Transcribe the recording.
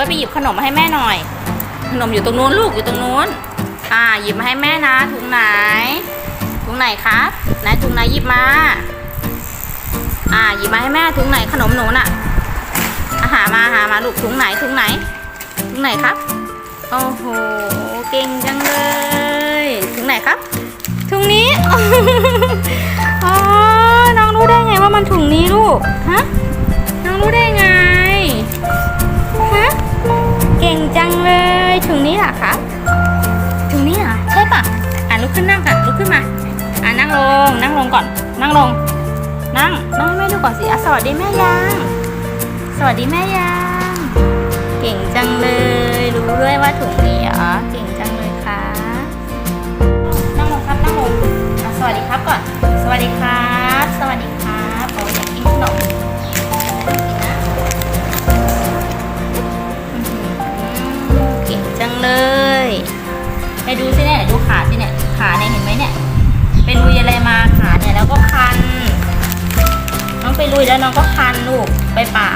ก็ไปหยิบขนมมาให้แม่หน่อย ขนมอยู่ตรงนู้นลูกอยู่ตรงนู้น อ่า หยิบมาให้แม่นะถุงไหนถุงไหนครับไหนถุงไหนหยิบมา อ่า หยิบมาให้แม่ถุงไหนขนมหนูน่ะอาหามาหามาลูกถุงไหนถุงไหนถุงไหนครับโอ้โหเก่งจังเลยถุงไหนครับถุงนี้อ๋อน้องรู้ได้ไงว่ามันถุงนี้ลูกฮะ เลยถุงนี้เหรอคะถุงนี้เหรอใช่ปะอะลุกขึ้นนั่งก่อนลุกขึ้นมาอะนั่งลงนั่งลงก่อน นั่งลง นั่งนั่งแม่ดูก่อนสิอะสวัสดีแม่ยังสวัสดีแม่ยังเก่งจังเลย รู้ด้วยว่าถุงนี้เหรอเก่ง ไปดูสิเนี่ยดูขาสิเนี่ยขาเนี่ยเห็นไหมเนี่ยไปลุยอะไรมาขาเนี่ยแล้วก็คันน้องไปลุยแล้วน้องก็คันลูกไปป่า